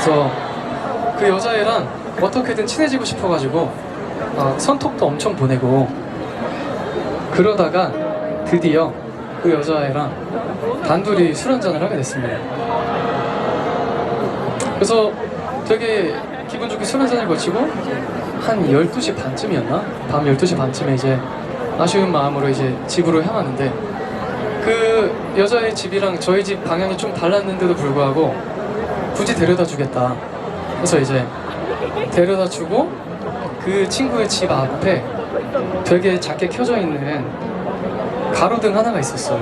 그래서 그 여자애랑 어떻게든 친해지고 싶어가지고 어, 손톱도 엄청 보내고 그러다가 드디어 그 여자애랑 단둘이 술 한잔을 하게 됐습니다. 그래서 되게 기분 좋게 술 한잔을 거치고 한 12시 반쯤이었나? 밤 12시 반쯤에 이제 아쉬운 마음으로 이제 집으로 향하는데 그 여자의 집이랑 저희 집 방향이 좀 달랐는데도 불구하고 굳이 데려다 주겠다. 그래서 이제 데려다 주고 그 친구의 집 앞에 되게 작게 켜져 있는 가로등 하나가 있었어요.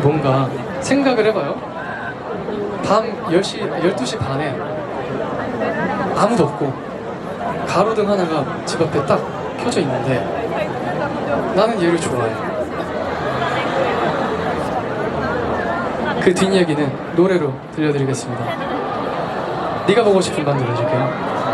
뭔가 생각을 해봐요. 밤 10시, 12시 반에 아무도 없고 가로등 하나가 집 앞에 딱 켜져 있는데 나는 얘를 좋아해. 그 뒷얘기는 노래로 들려드리겠습니다. 네가 보고 싶은 밤 들려줄게요.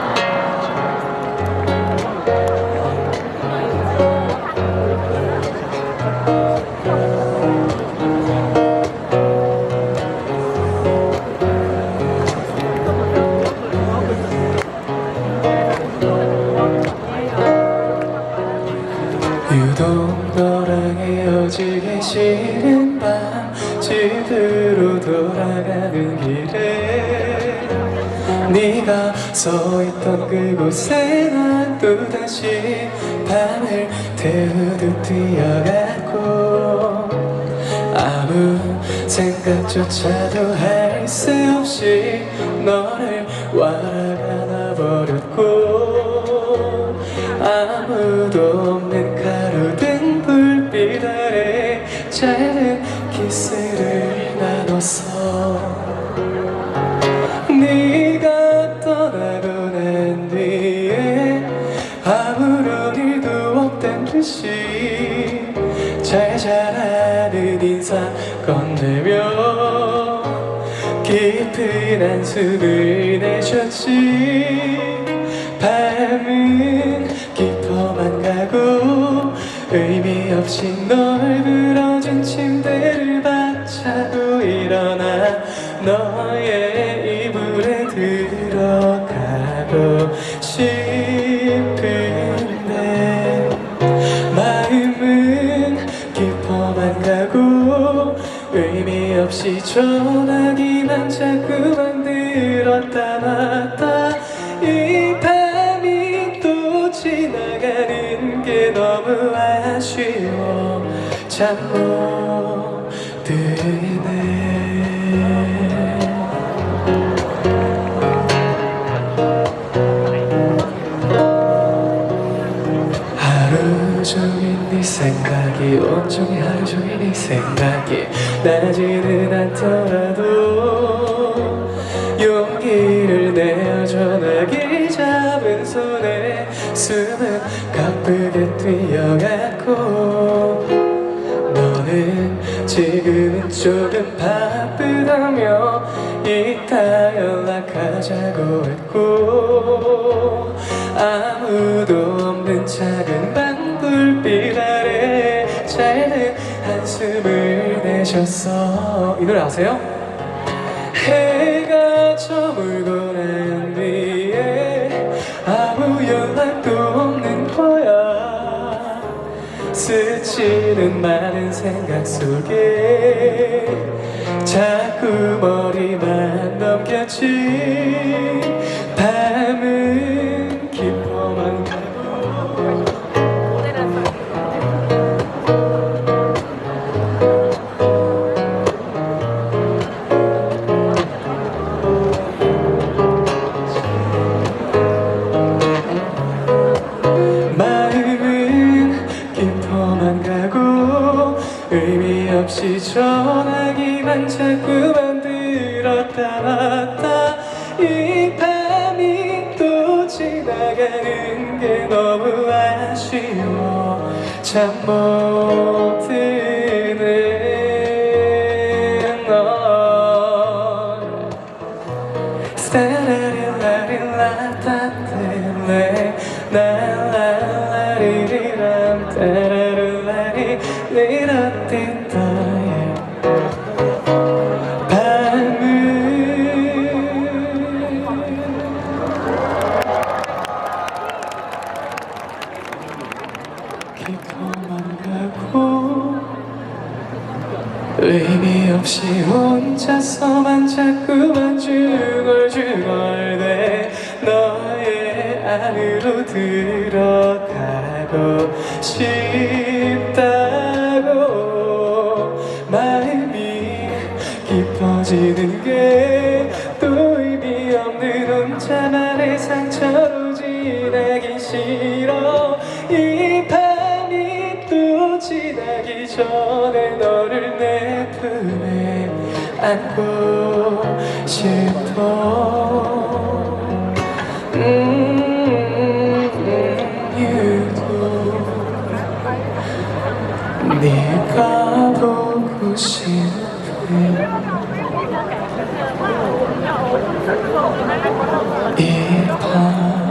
집으로 돌아가는 길에 네가 서 있던 그곳에 난 또다시 밤을 태우듯 뛰어갔고 아무 생각조차도 할 수 없이 너를 와라가 놔버렸고 아무도 없는 가로등 불빛 아래 짧은 키스 듯이 잘 자라는 인사 건네며 깊은 한숨을 내쉬었지. 밤은 깊어만 가고 의미 없이 널 불어 전화기만 자꾸만 들었다 놨다. 이 밤이 또 지나가는 게 너무 아쉬워. 잠못 드네 온종일 하루 종일 네 생각이 나지는 않더라도 용기를 내어 전화기 잡은 손에 숨은 가쁘게 뛰어갔고 너는 지금은 조금 바쁘다며 이따 연락하자고 했고 아무도 없는 작은 방 불빛 아래 짧은 한숨을 내셨어. 이 노래 아세요? 해가 저물고 난 뒤에 아무 연락도 없는 거야. 스치는 많은 생각 속에 자꾸 머리만 넘겼지 의미 없이 전화기만 자꾸 만 들었다 놨다. 이 밤이 또 지나가는 게 너무 아쉬워. 잠 못 드는 없이 혼자서만 자꾸만 중얼중얼대 너의 안으로 들어가고 싶다고 마음이 깊어지는 게 또 의미 없는 혼자만의 상처로 지나기 싫어. 이 밤이 또 지나기 전에 너를 내 품에 안고 싶어. 음, 유도 네가 보고 싶은 이밤